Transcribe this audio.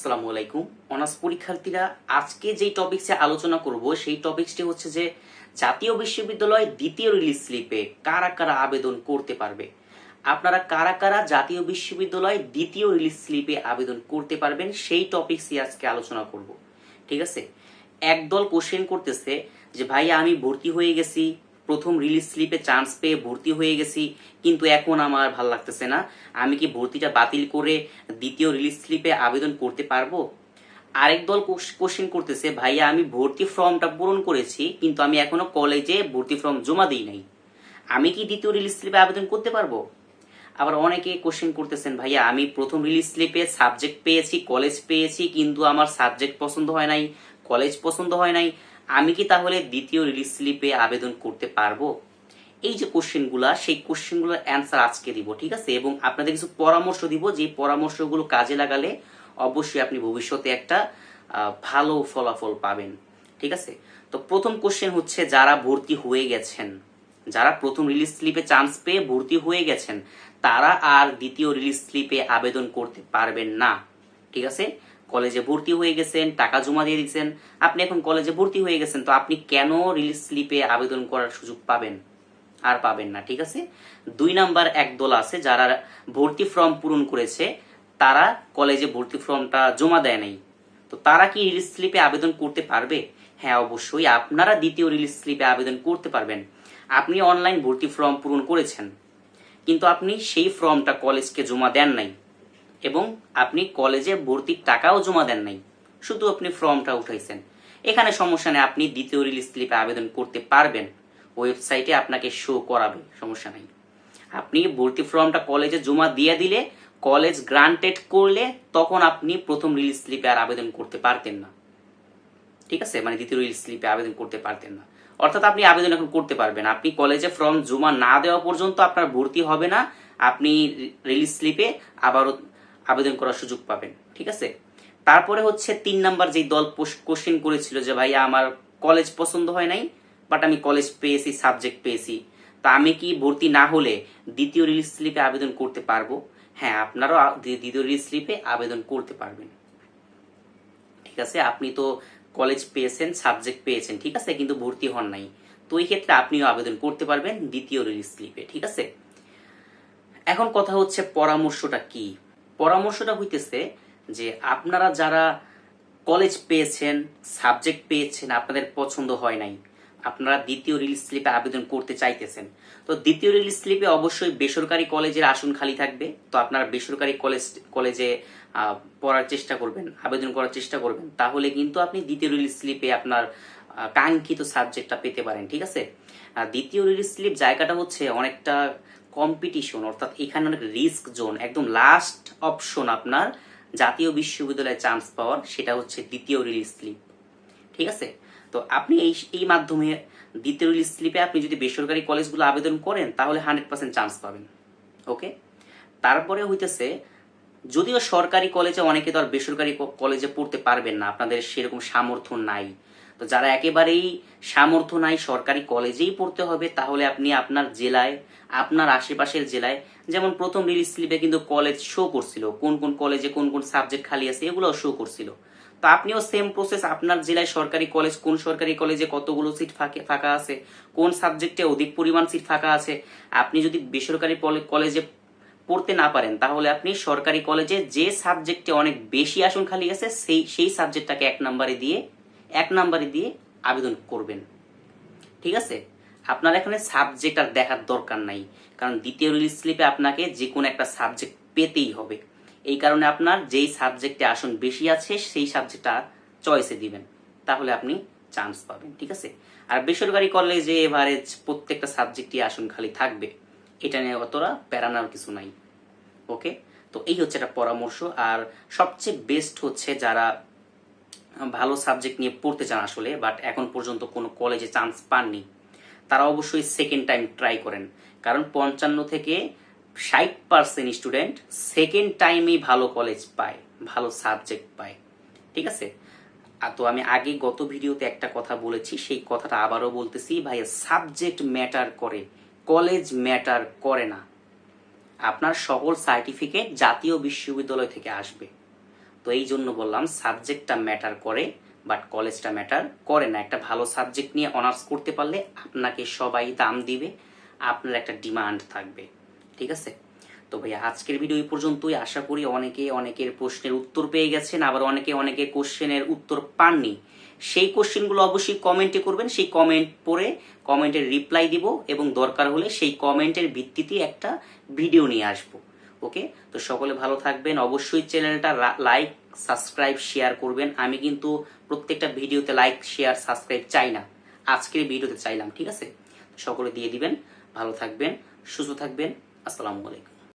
আসসালামু আলাইকুম। অনার্স পরীক্ষার্থীরা, আজকে যেই টপিকসে আলোচনা করব, সেই টপিকসটি হচ্ছে যে, জাতীয় বিশ্ববিদ্যালয় দ্বিতীয় রিলিজ স্লিপে কারা কারা আবেদন করতে পারবে? আপনারা কারা কারা জাতীয় বিশ্ববিদ্যালয় দ্বিতীয় রিলিজ স্লিপে আবেদন করতে পারবেন, সেই টপিকসই আজকে আলোচনা করব। ঠিক আছে? একদল কোশ্চেন করতেছে যে, ভাই, আমি ভর্তি হয়ে গেছি প্রথম রিলিজ স্লিপে চান্স পেয়ে ভর্তি হয়ে গেছি, কিন্তু এখন আমার ভালো লাগতেছে না। আমি কি ভর্তিটা বাতিল করে দ্বিতীয় রিলিজ স্লিপে আবেদন করতে পারব? আরেক দল কোশ্চেন করতেছে, ভাইয়া, আমি ভর্তি ফর্মটা পূরণ করেছি, কিন্তু আমি এখনও কলেজে ভর্তি ফর্ম জমা দিই নাই। আমি কি দ্বিতীয় রিলিজ স্লিপে আবেদন করতে পারব? আবার অনেকে কোশ্চেন করতেছেন, ভাইয়া, আমি প্রথম রিলিজ স্লিপে সাবজেক্ট পেয়েছি কলেজ পেয়েছি, কিন্তু আমার সাবজেক্ট পছন্দ হয় নাই কলেজ পছন্দ হয় নাই আমি কি তাহলে দ্বিতীয় রিলিজ স্লিপে আবেদন করতে পারব? এই যে কোশ্চেনগুলা সেই কোশ্চেনগুলোর অ্যান্সার আজকে দিব, ঠিক আছে? এবং আপনাদের কিছু পরামর্শ দিব, যে পরামর্শগুলো কাজে লাগালে অবশ্যই আপনি ভবিষ্যতে একটা ভালো ফলাফল পাবেন, ঠিক আছে? তো প্রথম কোশ্চেন হচ্ছে, যারা ভর্তি হয়ে গেছেন, যারা প্রথম রিলিজ স্লিপে চান্স পেয়ে ভর্তি হয়ে গেছেন, তারা আর দ্বিতীয় রিলিজ স্লিপে আবেদন করতে পারবেন না, ঠিক আছে? কলেজে ভর্তি হয়ে গেছেন, টাকা জমা দিয়ে দিচ্ছেন। আপনি এখন কলেজে ভর্তি হয়ে গেছেন, তো আপনি কেন রিলিজ স্লিপে আবেদন করার সুযোগ পাবেন? আর পাবেন না, ঠিক আছে? দুই নাম্বার এক দল আছে যারা ভর্তি ফর্ম পূরণ করেছে, তারা কলেজে ভর্তি ফর্মটা জমা দেয় নাই। তো তারা কি রিলিজ স্লিপে আবেদন করতে পারবে? হ্যাঁ অবশ্যই আপনারা দ্বিতীয় রিলিজ স্লিপে আবেদন করতে পারবেন। আপনি অনলাইন ভর্তি ফর্ম পূরণ করেছেন, কিন্তু আপনি সেই ফর্মটা কলেজকে জমা দেন নাই। এবং আপনি কলেজে ভর্তির টাকাও জমা দেন নাই। শুধু আপনি ফর্মটা উঠাইছেন। এখানে সমস্যা নেই, আপনি দ্বিতীয় রিলিজ স্লিপে আবেদন করতে পারবেন। ওয়েবসাইটে আপনাকে শো করাবে, সমস্যা নাই। আপনি ভর্তি ফর্মটা কলেজে জমা দিয়ে দিলে, কলেজ গ্রান্টেড করলে তখন আপনি প্রথম রিলিজ স্লিপে আর আবেদন করতে পারতেন না। ঠিক আছে? মানে দ্বিতীয় রিলিজ স্লিপে আবেদন করতে পারতেন না। অর্থাৎ আপনি আবেদন এখন করতে পারবেন। আপনি কলেজে ফর্ম জমা না দেওয়া পর্যন্ত আপনার ভর্তি হবে না। আপনি রিলিজ স্লিপে আবারও আবেদন করার সুযোগ পাবেন, ঠিক আছে? তারপরে হচ্ছে তিন নাম্বার যেই দল কোশ্চেন করেছিল যে, ভাইয়া, আমার কলেজ পছন্দ হয় নাই বাট আমি কলেজ পেয়েছি সাবজেক্ট পেয়েছি। তা আমি কি ভর্তি না হলে দ্বিতীয় রিলিজ স্লিপে আবেদন করতে পারব? হ্যাঁ আপনারাও দ্বিতীয় রিলিজ স্লিপে আবেদন করতে পারবেন। ঠিক আছে? আপনি তো কলেজ পেয়েছেন সাবজেক্ট পেয়েছেন, ঠিক আছে? কিন্তু ভর্তি হন নাই। তো এই ক্ষেত্রে আপনিও আবেদন করতে পারবেন দ্বিতীয় রিলিজ স্লিপে ঠিক আছে? এখন কথা হচ্ছে পরামর্শটা কি? পরামর্শটা হইতেছে যে আপনারা যারা কলেজ পেয়েছেন সাবজেক্ট পেয়েছেন, আপনাদের পছন্দ হয় নাই, আপনারা দ্বিতীয় রিলিজ স্লিপে আবেদন করতে চাইতেছেন, তো দ্বিতীয় রিলিজ স্লিপে অবশ্যই বেসরকারি কলেজের আসন খালি থাকবে, তো আপনারা বেসরকারি কলেজ কলেজে পড়ার চেষ্টা করবেন, আবেদন করার চেষ্টা করবেন, তাহলে কিন্তু আপনি দ্বিতীয় রিলিজ স্লিপে আপনার কাঙ্ক্ষিত সাবজেক্টটা পেতে পারেন, ঠিক আছে? দ্বিতীয় রিলিজ স্লিপ জায়গাটা হচ্ছে অনেকটা কম্পিটিশন অর্থাৎ এখানে অনেক রিস্ক জোন একদম লাস্ট অপশন আপনার জাতীয় বিশ্ববিদ্যালয়ে চান্স পাওয়ার, সেটা হচ্ছে দ্বিতীয় রিলিজ স্লিপ ঠিক আছে? তো আপনি এই এই মাধ্যমে দ্বিতীয় রিলিজ স্লিপে আপনি যদি বেসরকারি কলেজগুলো আবেদন করেন, তাহলে হান্ড্রেড পার্সেন্ট চান্স পাবেন। ওকে তারপরে হইতেছে যদিও সরকারি কলেজে অনেকে তো আর বেসরকারি কলেজে পড়তে পারবেন না, আপনাদের সেরকম সামর্থ্য নাই। তো যারা একেবারেই সামর্থ্য নাই সরকারি কলেজেই পড়তে হবে, তাহলে আপনি আপনার জেলায়, আপনার আশেপাশের জেলায়, যেমন প্রথম রিলিজ স্লিপে কিন্তু কলেজ শো করছিল, কোন কোন কলেজে কোন কোন সাবজেক্ট খালি আছে এগুলো শো করছিল। তো আপনিও সেম প্রসেস আপনার জেলায় সরকারি কলেজ কোন সরকারি কলেজে কতগুলো সিট ফাঁকে, ফাঁকা আছে, কোন সাবজেক্টে অধিক পরিমাণ সিট ফাঁকা আছে, আপনি যদি বেসরকারি কলেজে পড়তে না পারেন, তাহলে আপনি সরকারি কলেজে যে সাবজেক্টে অনেক বেশি আসন খালি আছে, সেই সেই সাবজেক্টটাকে এক নম্বরে দিয়ে, এক নম্বরে দিয়ে আবেদন করবেন। ঠিক আছে? আপনার এখানে সাবজেক্ট আর দেখার দরকার নাই, কারণ দ্বিতীয় রিলিজ স্লিপে আপনাকে যে কোনো একটা সাবজেক্ট পেতেই হবে। এই কারণে আপনার যেই সাবজেক্টে আসন বেশি আছে, সেই সাবজেক্টটা চয়েসে দিবেন, তাহলে আপনি চান্স পাবেন। ঠিক আছে? আর বেসরকারি কলেজে এভারেজ প্রত্যেকটা সাবজেক্টই আসন খালি থাকবে। এটা নিয়ে অতটা প্যারানার কিছু নাই। ওকে তো এই হচ্ছে একটা পরামর্শ। আর সবচেয়ে বেস্ট হচ্ছে যারা ভালো সাবজেক্ট নিয়ে পড়তে চান আসলে বাট এখন পর্যন্ত কোনো কলেজে চান্স পাননি, তারা অবশ্যই সেকেন্ড টাইম ট্রাই করেন। কারণ পঞ্চান্ন থেকে ষাট পার্সেন্ট স্টুডেন্ট সেকেন্ড টাইমেই ভালো কলেজ পায়, ভালো সাবজেক্ট পায়। ঠিক আছে? তো আমি আগে গত ভিডিওতে একটা কথা বলেছি, সেই কথাটা আবারও বলতেছি, ভাইয়া সাবজেক্ট ম্যাটার করে। কলেজ ম্যাটার করে না। আপনার সকল সার্টিফিকেট জাতীয় বিশ্ববিদ্যালয় থেকে আসবে। তো এই জন্য বললাম, সাবজেক্টটা ম্যাটার করে, বাট কলেজটা ম্যাটার করে না। একটা ভালো সাবজেক্ট নিয়ে অনার্স করতে পারলে আপনাকে সবাই দাম দিবে, আপনার একটা ডিমান্ড থাকবে। ঠিক আছে? তো ভাই আজকের ভিডিও এই পর্যন্তই। আশা করি অনেকে অনেকের প্রশ্নের উত্তর পেয়ে গেছেন, আবার অনেকে অনেকে কোশ্চেনের উত্তর পাননি। সেই কোশ্চেনগুলো অবশ্যই কমেন্টে করবেন, সেই কমেন্ট পড়ে কমেন্টের রিপ্লাই দিব এবং দরকার হলে সেই কমেন্টের ভিত্তিতে একটা ভিডিও নিয়ে আসব। ওকে তো সকলে ভালো থাকবেন। অবশ্যই চ্যানেলটা লাইক সাবস্ক্রাইব শেয়ার করবেন। আমি কিন্তু প্রত্যেকটা ভিডিওতে লাইক শেয়ার সাবস্ক্রাইব চাই না। আজকের ভিডিওতে চাইলাম, ঠিক আছে? সকলে দিয়ে দিবেন। ভালো থাকবেন, সুস্থ থাকবেন। আসসালামু আলাইকুম।